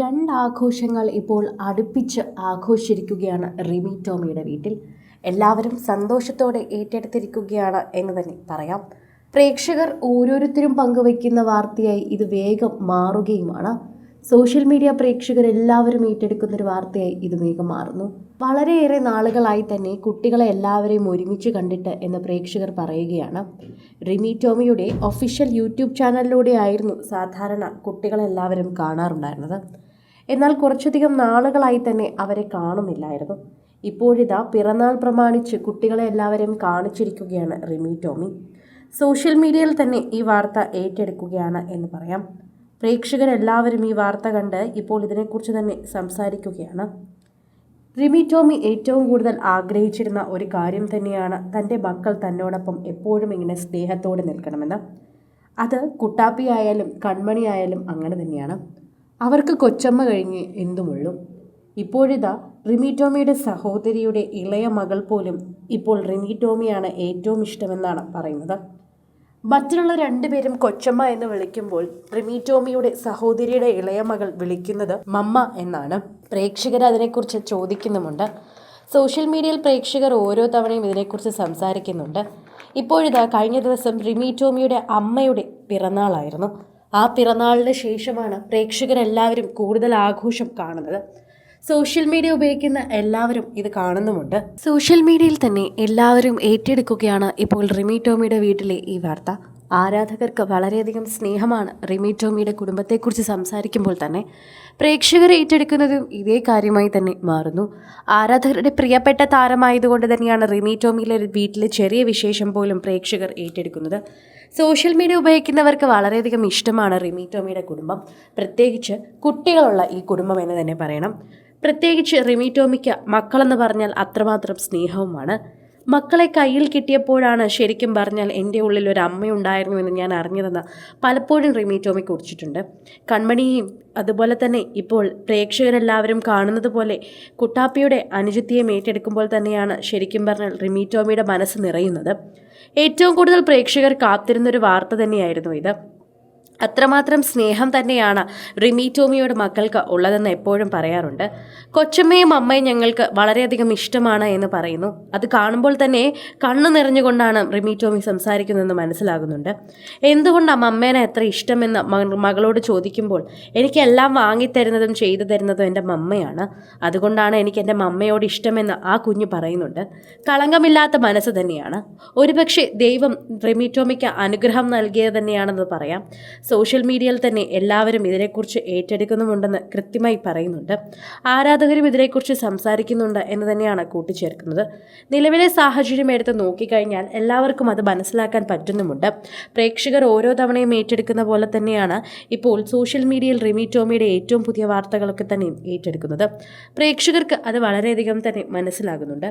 രണ്ടാഘോഷങ്ങൾ ഇപ്പോൾ അടുപ്പിച്ച് ആഘോഷിച്ചിരിക്കുകയാണ് റിമി ടോമിയുടെ വീട്ടിൽ. എല്ലാവരും സന്തോഷത്തോടെ ഏറ്റെടുത്തിരിക്കുകയാണ് എന്ന് തന്നെ പറയാം. പ്രേക്ഷകർ ഓരോരുത്തരും പങ്കുവയ്ക്കുന്ന വാർത്തയായി ഇത് വേഗം മാറുകയുമാണ്. സോഷ്യൽ മീഡിയ പ്രേക്ഷകർ എല്ലാവരും ഏറ്റെടുക്കുന്ന ഒരു വാർത്തയായി ഇത് വേഗം മാറുന്നു. വളരെയേറെ നാളുകളായി തന്നെ കുട്ടികളെ എല്ലാവരെയും ഒരുമിച്ച് കണ്ടിട്ട് എന്ന് പ്രേക്ഷകർ പറയുകയാണ്. റിമി ടോമിയുടെ ഒഫീഷ്യൽ യൂട്യൂബ് ചാനലിലൂടെയായിരുന്നു സാധാരണ കുട്ടികളെല്ലാവരും കാണാറുണ്ടായിരുന്നത്. എന്നാൽ കുറച്ചധികം നാളുകളായി തന്നെ അവരെ കാണുന്നില്ലായിരുന്നു. ഇപ്പോഴിതാ പിറന്നാൾ പ്രമാണിച്ച് കുട്ടികളെ എല്ലാവരെയും കാണിച്ചിരിക്കുകയാണ് റിമി ടോമി. സോഷ്യൽ മീഡിയയിൽ തന്നെ ഈ വാർത്ത ഏറ്റെടുക്കുകയാണ് എന്ന് പറയാം. പ്രേക്ഷകരെല്ലാവരും ഈ വാർത്ത കണ്ട് ഇപ്പോൾ ഇതിനെക്കുറിച്ച് തന്നെ സംസാരിക്കുകയാണ്. റിമി ടോമി ഏറ്റവും കൂടുതൽ ആഗ്രഹിച്ചിരുന്ന ഒരു കാര്യം തന്നെയാണ് തന്റെ മക്കൾ തന്നോടൊപ്പം എപ്പോഴും ഇങ്ങനെ സ്നേഹത്തോടെ നിൽക്കണമെന്ന്. അത് കുട്ടാപ്പിയായാലും കൺമണിയായാലും അങ്ങനെ തന്നെയാണ്. അവർക്ക് കൊച്ചമ്മ കഴിഞ്ഞ് എന്തുമുള്ളൂ. ഇപ്പോഴിതാ റിമി ടോമിയുടെ സഹോദരിയുടെ ഇളയ മകൾ പോലും ഇപ്പോൾ റിമി ടോമിയാണ് ഏറ്റവും ഇഷ്ടമെന്നാണ് പറയുന്നത്. മറ്റുള്ള രണ്ടുപേരും കൊച്ചമ്മ എന്ന് വിളിക്കുമ്പോൾ റിമി ടോമിയുടെ സഹോദരിയുടെ ഇളയ മകൾ വിളിക്കുന്നത് മമ്മ എന്നാണ്. പ്രേക്ഷകർ അതിനെക്കുറിച്ച് ചോദിക്കുന്നുമുണ്ട്. സോഷ്യൽ മീഡിയയിൽ പ്രേക്ഷകർ ഓരോ തവണയും ഇതിനെക്കുറിച്ച് സംസാരിക്കുന്നുണ്ട്. ഇപ്പോഴിതാ കഴിഞ്ഞ ദിവസം റിമി ടോമിയുടെ അമ്മയുടെ പിറന്നാളായിരുന്നു. ആ പിറന്നാളിന് ശേഷമാണ് പ്രേക്ഷകരെല്ലാവരും കൂടുതൽ ആഘോഷം കാണുന്നത്. സോഷ്യൽ മീഡിയ ഉപയോഗിക്കുന്ന എല്ലാവരും ഇത് കാണുന്നുമുണ്ട്. സോഷ്യൽ മീഡിയയിൽ തന്നെ എല്ലാവരും ഏറ്റെടുക്കുകയാണ് ഇപ്പോൾ റിമി ടോമിയുടെ വീട്ടിലെ ഈ വാർത്ത. ആരാധകർക്ക് വളരെയധികം സ്നേഹമാണ് റിമി ടോമിയുടെ കുടുംബത്തെക്കുറിച്ച് സംസാരിക്കുമ്പോൾ തന്നെ. പ്രേക്ഷകർ ഏറ്റെടുക്കുന്നതും ഇതേ കാര്യമായി തന്നെ മാറുന്നു. ആരാധകരുടെ പ്രിയപ്പെട്ട താരമായതുകൊണ്ട് തന്നെയാണ് റിമി ടോമിയിലെ വീട്ടിലെ ചെറിയ വിശേഷം പോലും പ്രേക്ഷകർ ഏറ്റെടുക്കുന്നത്. സോഷ്യൽ മീഡിയ ഉപയോഗിക്കുന്നവർക്ക് വളരെയധികം ഇഷ്ടമാണ് റിമി ടോമിയുടെ കുടുംബം. പ്രത്യേകിച്ച് കുട്ടികളുള്ള ഈ കുടുംബം എന്ന് തന്നെ പറയണം. പ്രത്യേകിച്ച് റിമി ടോമിക്ക് മക്കളെന്ന് പറഞ്ഞാൽ അത്രമാത്രം സ്നേഹവുമാണ്. മക്കളെ കയ്യിൽ കിട്ടിയപ്പോഴാണ് ശരിക്കും പറഞ്ഞാൽ എന്റെ ഉള്ളിൽ ഒരു അമ്മയുണ്ടായിരുന്നു എന്ന് ഞാൻ അറിഞ്ഞതെന്ന് പലപ്പോഴും റിമി ടോമി കുറിച്ചിട്ടുണ്ട്. കൺമണിയും അതുപോലെ തന്നെ ഇപ്പോൾ പ്രേക്ഷകരെല്ലാവരും കാണുന്നത് പോലെ കുട്ടാപ്പിയുടെ അനുജത്തിയെ ഏറ്റെടുക്കുമ്പോൾ തന്നെയാണ് ശരിക്കും പറഞ്ഞാൽ റിമി ടോമിയുടെ മനസ്സ് നിറയുന്നത്. ഏറ്റവും കൂടുതൽ പ്രേക്ഷകർ കാത്തിരുന്നൊരു വാർത്ത തന്നെയായിരുന്നു ഇത്. അത്രമാത്രം സ്നേഹം തന്നെയാണ് റിമി ടോമിയുടെ മക്കൾക്ക് ഉള്ളതെന്ന് എപ്പോഴും പറയാറുണ്ട്. കൊച്ചമ്മയും അമ്മയും ഞങ്ങൾക്ക് വളരെയധികം ഇഷ്ടമാണ് എന്ന് പറയുന്നു. അത് കാണുമ്പോൾ തന്നെ കണ്ണു നിറഞ്ഞുകൊണ്ടാണ് റിമി ടോമി സംസാരിക്കുന്നതെന്ന് മനസ്സിലാകുന്നുണ്ട്. എന്തുകൊണ്ടാണ് അമ്മേനെ എത്ര ഇഷ്ടമെന്ന് മകളോട് ചോദിക്കുമ്പോൾ എനിക്കെല്ലാം വാങ്ങിത്തരുന്നതും ചെയ്തു തരുന്നതും എന്റെ മമ്മയാണ്. അതുകൊണ്ടാണ് എനിക്ക് എന്റെ മമ്മയോട് ഇഷ്ടമെന്ന് ആ കുഞ്ഞ് പറയുന്നുണ്ട്. കളങ്കമില്ലാത്ത മനസ്സ് തന്നെയാണ്. ഒരുപക്ഷെ ദൈവം റിമി ടോമിക്ക് അനുഗ്രഹം നൽകിയത് തന്നെയാണെന്ന് പറയാം. സോഷ്യൽ മീഡിയയിൽ തന്നെ എല്ലാവരും ഇതിനെക്കുറിച്ച് ഏറ്റെടുക്കുന്നുമുണ്ടെന്ന് കൃത്യമായി പറയുന്നുണ്ട്. ആരാധകരും ഇതിനെക്കുറിച്ച് സംസാരിക്കുന്നുണ്ട് എന്ന് തന്നെയാണ് കൂട്ടിച്ചേർക്കുന്നത്. നിലവിലെ സാഹചര്യം എടുത്ത് നോക്കിക്കഴിഞ്ഞാൽ എല്ലാവർക്കും അത് മനസ്സിലാക്കാൻ പറ്റുന്നുമുണ്ട്. പ്രേക്ഷകർ ഓരോ തവണയും ഏറ്റെടുക്കുന്ന പോലെ തന്നെയാണ് ഇപ്പോൾ സോഷ്യൽ മീഡിയയിൽ റിമി ടോമിയുടെ ഏറ്റവും പുതിയ വാർത്തകളൊക്കെ തന്നെയും ഏറ്റെടുക്കുന്നത്. പ്രേക്ഷകർക്ക് അത് വളരെയധികം തന്നെ മനസ്സിലാകുന്നുണ്ട്.